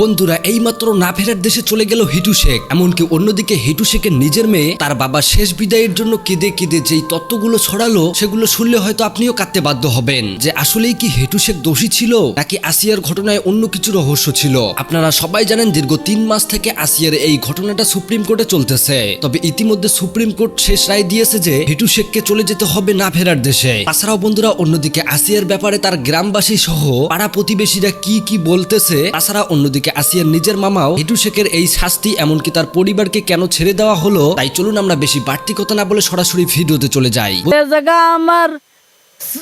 বন্ধুরা, এইমাত্র না ফেরার দেশে চলে গেল হিটু শেখ। এমনকি অন্যদিকে হিটু শেখের নিজের মেয়ে, তার বাবার শেষ বিদায়ের জন্য কেঁদে কেঁদে যেই তত্ত্বগুলো ছড়ালো, সেগুলো শুনলে হয়তো আপনিও কাঁদতে বাধ্য হবেন। যে আসলেই কি হিটু শেখ দোষী ছিল, নাকি আসিয়ার ঘটনায় অন্য কিছু রহস্য ছিল? আপনারা সবাই জানেন দীর্ঘ তিন মাস থেকে আসিয়ার এই ঘটনাটা সুপ্রিম কোর্টে চলতেছে। তবে ইতিমধ্যে সুপ্রিম কোর্ট শেষ রায় দিয়েছে যে, হিটু শেখকে চলে যেতে হবে না ফেরার দেশে। তাছাড়াও বন্ধুরা, অন্যদিকে আসিয়ার ব্যাপারে তার গ্রামবাসী সহ পাড়া প্রতিবেশীরা কি কি বলতেছে, তাছাড়া অন্যদিকে আসিয়ার নিজের মামাও হিটু শেখের এই শাস্তি এমনকি তার পরিবারকে কেন ছেড়ে দেওয়া হলো তাই চলুন আমরা বেশি বাড়তি কথা না বলে সরাসরি ভিডিওতে চলে যাই। জায়গা আমার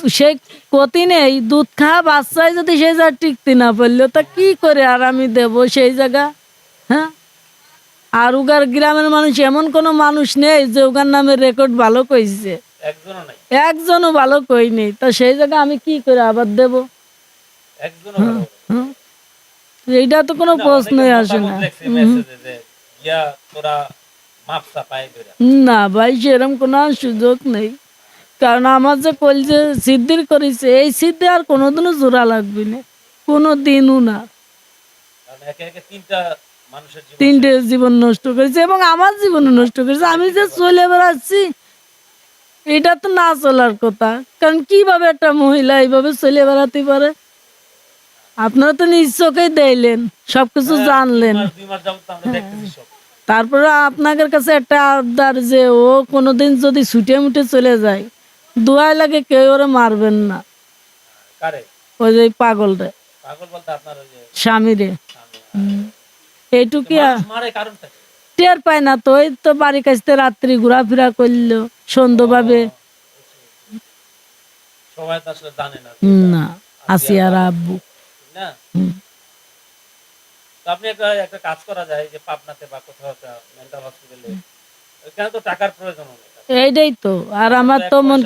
সে কতি নেই দুধ খাওয়া বাচ্চায় যদি সেই জায়গা টিকতে না পারল তা কি করে আর আমি দেব সেই জায়গা? হ্যাঁ? আর উগার গ্রামের মানুষ এমন কোনো মানুষ নেই যে উগার নামের রেকর্ড ভালো কইছে। একজনও ভালো কই নেই তা সেই জায়গা আমি কি করে আবার দেব? একজনও হুম? এইটা তো কোনো প্রশ্নই আসে না। না ভাই সেরকম কোনো সুযোগ নেই। কারণ আমার যে কল যে সিদ্ধির করেছে এই সিদ্ধি আর কোনোদিনও জোড়া লাগবে না। কোনো দিনও না তিনটে জীবন নষ্ট করেছে এবং আমার জীবন নষ্ট করেছে। আমি যে চলে বেড়াচ্ছি এটা তো না চলার কথা। কারণ কীভাবে একটা মহিলা এইভাবে চলে বেড়াতে পারে? আপনারা তো নিজ চোখেই দেখলেন সবকিছু জানলেন। আমরা দেখতেছি সব। তারপরে আপনাদের কাছে একটা আবদার যে ও কোনোদিন যদি ছুটে মুটে চলে যায় দোয়াই লাগে কেউ ওরে মারবেন না। ওই যে পাগল স্বামীরে। স্বামী। এইটুকি মানুষ মারে কারণটা কি? টের পায় না তো ওই তো বাড়ির কাছতে রাত্রি ঘোরাফেরা করল সন্ধ্যভাবে। না। না। আসি আর আব্বু। না? তো আপনি একটা একটা কাজ করা যায় যে পাবনাতে বা কোথাও একটা মেন্টাল হসপিটালে ওখানে তো টাকার প্রয়োজন অনেক এইটাই তো। আর আমার তেমন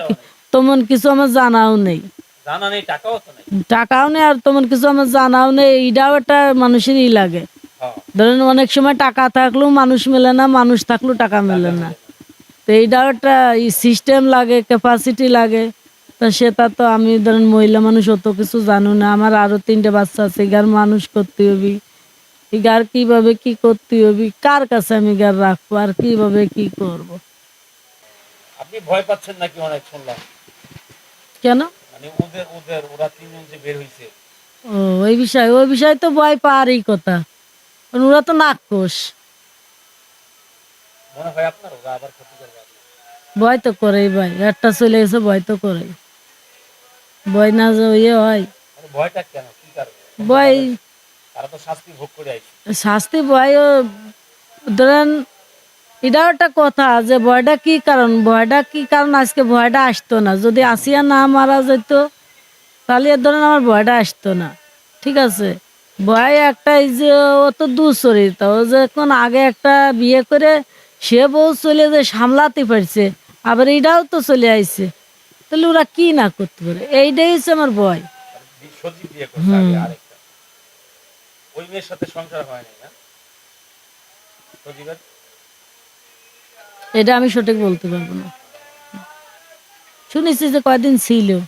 তেমন কিছু আমার জানাও নেই। জানা নেই টাকাও তো নেই। টাকাও নেই আর তেমন কিছু আমার জানাও নেই। এইটাও একটা মানুষেরই লাগে। হ্যাঁ। ধরেন অনেক সময় টাকা থাকলেও মানুষ মেলে না মানুষ থাকলেও টাকা মেলে না। তো এইটাও একটা সিস্টেম লাগে ক্যাপাসিটি লাগে। তো সেটা তো আমি ধরেন মহিলা মানুষ অত কিছু জানো না। আমার আরও তিনটে বাচ্চা আছে গার মানুষ করতে হবে। গার কীভাবে কি করতে হবে? কার কাছে আমি গার রাখব আর কীভাবে কি করব? আপনি ভয় পাচ্ছেন নাকি অনেক শুনলাম? কেন? মানে ওদের ওদের ওরা তিনজন যে বের হইছে। ও ওই বিষয় ওই বিষয় তো ভয় পাওয়ারই কথা। ওরা তো নাকোশ মনে হয় আপনার ওরা আবার ক্ষতি করবে। ভয় তো করেই ভাই একটা চলে গেছে ভয় তো করে ভয় না যে ইয়ে হয়। ভয়টা কেন? কি কারণে? ভয় তারা তো শাস্তি ভোগ করে আইছে। শাস্তি ভয় ধরেন এটাও একটা কথা যে ভয়টা কি কারণ? ভয়টা কি কারণ? আজকে ভয়টা আসতো না। যদি আসিয়া না মারা যেত তাহলে এর ধরেন আমার ভয়টা আসতো না। ঠিক আছে? ভয় একটাই যে ও তো দুচরিত ও যখন আগে একটা বিয়ে করে সে বউ চলে যে সামলাতে পারছে আবার এটাও তো চলে আইছে। তাহলে ওরা কি না করতে পারে? এইটাই হচ্ছে আমার ভয়। আর বি- সজীব বিয়ে করছে আগে আরেকটা। ওই মেয়ের সাথে সংসার হয় না? এটা আমি সঠিক বলতে পারব না। শুনেছি যে কয়দিন ছিল।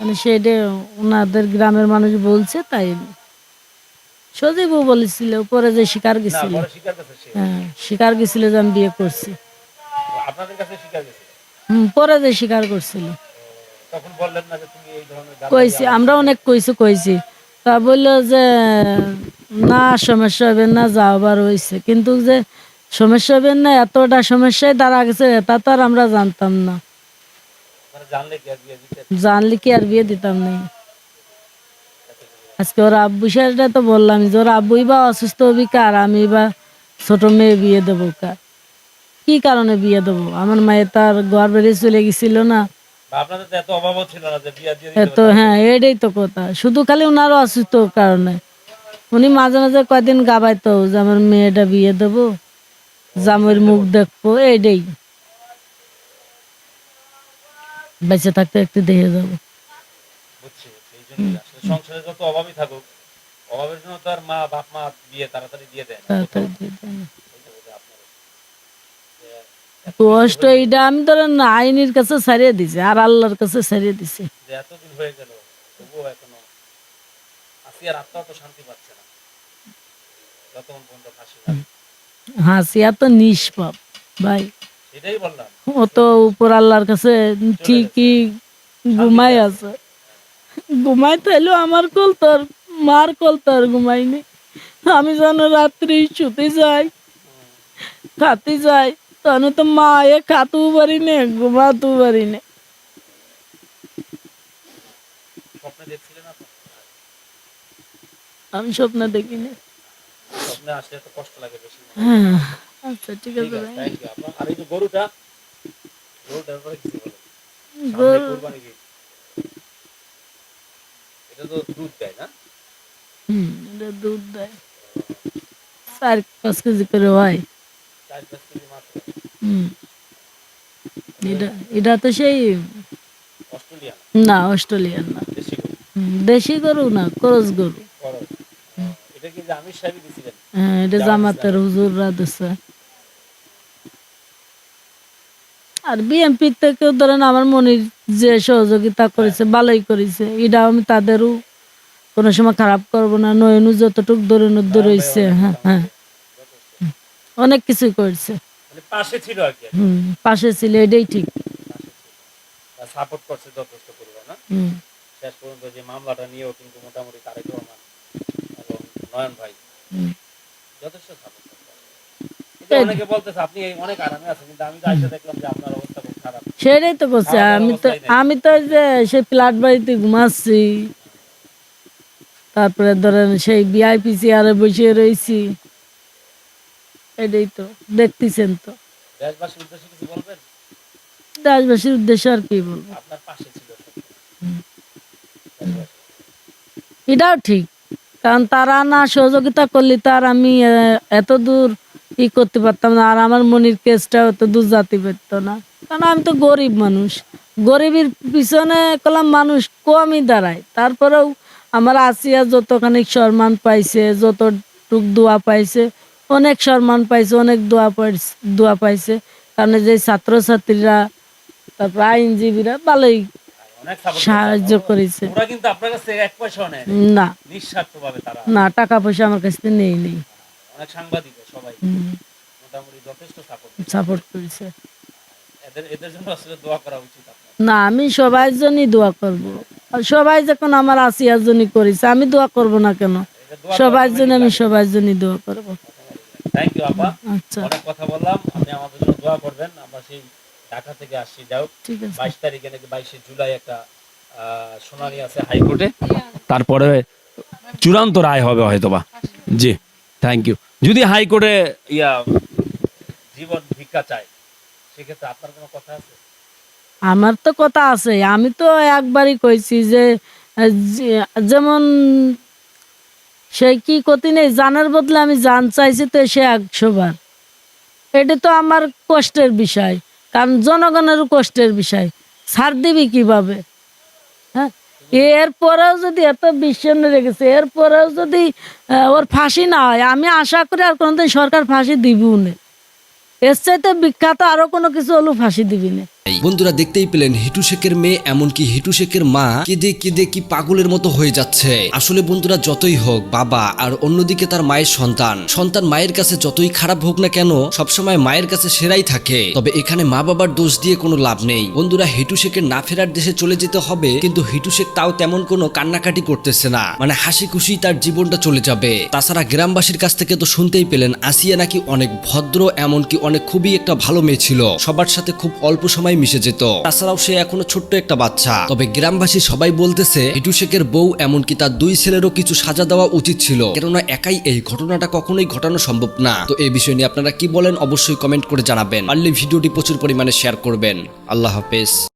মানে সেটা ওনাদের গ্রামের মানুষ বলছে তাই সজীবও বলেছিল পরে যে শিকার গেছিল। হ্যাঁ শিকার গেছিল যে আমি বিয়ে করছি। আপনাদের কাছে গেছে হুম পরে যে করছিল। তখন বললেন না যে তুমি এই ধরনের কইছি আমরা অনেক কইছি কইছি। তা বলল যে না সমস্যা হবে না যাওয়াবার হয়েছে কিন্তু যে সমস্যা হবে না এতটা সমস্যায় দাঁড়া গেছে তা তো আর আমরা জানতাম না। মানে জানলে কি আর বিয়ে জানলে কি আর বিয়ে দিতাম না। আজকে ওর আব্বু সেটা তো বললাম যে ওর আব্বুই বা অসুস্থ হবি কার? আমি বা ছোট মেয়ে বিয়ে দেবো কার? কি কারণে বিয়ে দেবো? আমার মায়ের তার ঘর বেরিয়ে চলে গেছিল না। তো হ্যাঁ এটাই তো কথা। শুধু খালি ওনার অসুস্থ কারণে। উনি মাঝে মাঝে কয়দিন গাবাইতো যে আমার মেয়েটা বিয়ে দেবো। জামের মুখ দেখব এইটাই। বেঁচে থাকতে একটু দেখে যাব। সংসারে যত অভাবই থাকুক অভাবের জন্য তো আর মা বাপ মা বিয়ে তাড়াতাড়ি দিয়ে দেয় তাড়াতাড়ি দিয়ে দেয় না। এই তো বোধহয় আপনার কষ্ট এইটা আমি ধরেন আইনের কাছে ছাড়িয়ে দিছি আর আল্লাহর কাছে ছাড়িয়ে দিছি। এতদিন হয়ে গেল তবুও এখনও আসিয়ার আত্মা তো শান্তি পাচ্ছে না। যতক্ষণ পর্যন্ত ফাঁসি না হাসিয়া তো নিষ্পাপ ভাই। সেটাই বললাম। ও তো উপর আল্লাহর কাছে ঠিকই ঘুমাই আছে। ঘুমাই তাইলেও আমার কল তোর মার কল তোর ঘুমাইনি আমি যেন রাত্রি শুতে যাই খাতে যাই তখন তো মা এ খাতেও পারি নে ঘুমাতেও পারি নে স্বপ্নে দেখছিলেন আপনি আমি স্বপ্ন দেখিনি স্বপ্নে আসলে তো কষ্ট লাগে বেশি হ্যাঁ আচ্ছা ঠিক ঠিক আছে আছে ভাই থ্যাংক ইউ আপনার আর এই যে গরুটা গরুটার ব্যাপারে কিছু বলেন সামনে গরু কোরবানি ঈদ। এটা তো দুধ দেয় না হুম এটা দুধ দেয় চার পাঁচ কেজি করে হয় এটা এটা তো সেই না অস্ট্রেলিয়ান না। দেশি গরু? না করস গরু। এটা হ্যাঁ এটা জামাতের হুজুররা দিচ্ছে আর বিএমপি থেকেও ধরেন আমার মনির যে সহযোগিতা করেছে ভালোই করেছে। এটা আমি তাদেরও কোনো সময় খারাপ করব না। নয়নু যতটুকু ধরে ধরেন ধরেছে হ্যাঁ হ্যাঁ। অনেক কিছুই করছে। পাশে ছিল আর কি। হুম পাশে ছিল এটাই ঠিক। সাপোর্ট করছে যথেষ্ট পরিমাণ। না শেষ পর্যন্ত যে মামলাটা নিয়েও কিন্তু মোটামুটি তারেক রহমান এবং নয়ন ভাই যথেষ্ট সাপোর্ট অনেকে বলতেছে আপনি অনেক আরামে আছেন কিন্তু আমি তো দেখলাম যে আপনার অবস্থা খুব খারাপ। সেটাই তো আমি তো। আমি তো যে সেই ফ্ল্যাট বাড়িতে ঘুমাচ্ছি। তারপরে ধরেন সেই বিআইপি চেয়ারে বসে রয়েছি। এটাই তো দেখতেছেন তো। দেশবাসীর উদ্দেশ্যে কিছু বলবেন? দেশবাসীর উদ্দেশ্যে আর কি বলব? আপনার পাশে ছিল এটাও ঠিক কারণ তারা না সহযোগিতা করলে তার আমি এত দূর ই করতে পারতাম না আর আমার মনির কেসটা অত দূর যেতে পারতো না। কারণ আমি তো গরিব মানুষ গরিবের পিছনে কলাম মানুষ কমই দাঁড়ায়। তারপরেও আমার আসিয়া যতখানি সম্মান পাইছে যত যতটুক দোয়া পাইছে অনেক সম্মান পাইছে অনেক দোয়া পাইছে দোয়া পাইছে। কারণ যে ছাত্রছাত্রীরা তারপর আইনজীবীরা ভালোই সাহায্য করেছে। না। না টাকা পয়সা আমার কাছে নেই নেই। সবাই। সাপোর্ট করেছে। জন্য না আমি সবাই জন্যই দোয়া করব। সবাই যখন আমার আসিয়ার জন্য করেছে আমি দোয়া করব না কেন? সবার জন্য আমি সবার জন্যই দোয়া করব। থ্যাংক ইউ আপা। আচ্ছা। অনেক কথা বললাম। আপনি আমাদের জন্য দোয়া করবেন। আমরা সেই ঢাকা থেকে আসছি। যাও বাইশ তারিখে নাকি বাইশে জুলাই একটা শুনানি আছে হাইকোর্টে। তারপরে চূড়ান্ত রায় হবে হয়তোবা। জি থ্যাংক ইউ যদি হাইকোর্টে ইয়া জীবন ভিক্ষা চায় সেক্ষেত্রে আপনার কোনো কথা আছে? আমার তো কথা আছে। আমি তো একবারই কইছি যে- যেমন সেই কি ক্ষতি নেই? জানার বদলে আমি জান চাইছি তো সে একশো বার। এটা তো আমার কষ্টের বিষয়, কারণ জনগণেরও কষ্টের বিষয়। ছাড় দিবি কীভাবে? হ্যাঁ? এরপরেও যদি এত বিশ্বনে রেখেছে এরপরেও যদি ওর ফাঁসি না হয়, আমি আশা করি আর কোনোদিন সরকার ফাঁসি দিবিও না। এর চাইতে বিখ্যাত আরও কোনো কিছু হলেও ফাঁসি দিবি না। বন্ধুরা দেখতেই পেলেন, হিটু শেখের মেয়ে, এমনকি হিটু শেখের মা কেঁদে কেঁদে কি পাগলের মতো হয়ে যাচ্ছে। আসলে বন্ধুরা যতই হোক, বাবা আর অন্যদিকে তার মায়ের সন্তান। সন্তান মায়ের কাছে যতই খারাপ হোক না কেন, সবসময় মায়ের কাছে সেরাই থাকে। তবে এখানে মা বাবার দোষ দিয়ে কোনো লাভ নেই। বন্ধুরা, হিটু শেখের না ফেরার দেশে চলে যেতে হবে, কিন্তু হিটু শেখ তাও তেমন কোনো কান্নাকাটি করতেছে না। মানে হাসি খুশি তার জীবনটা চলে যাবে। তাছাড়া গ্রামবাসীর কাছ থেকে তো শুনতেই পেলেন, আসিয়া নাকি অনেক ভদ্র, এমনকি অনেক খুবই একটা ভালো মেয়ে ছিল। সবার সাথে খুব অল্প সময় মিশে যেত। তাছাড়াও সে এখনও ছোট্ট একটা বাচ্চা। তবে গ্রামবাসী সবাই বলতেছে হিটু শেখের বউ এমনকি তার দুই ছেলেরও কিছু সাজা দেওয়া উচিত ছিল। কেননা একাই এই ঘটনাটা কখনোই ঘটানো সম্ভব না। তো এই বিষয় নিয়ে আপনারা কি বলেন অবশ্যই কমেন্ট করে জানাবেন। পারলে ভিডিওটি প্রচুর পরিমাণে শেয়ার করবেন। আল্লাহ হাফেজ।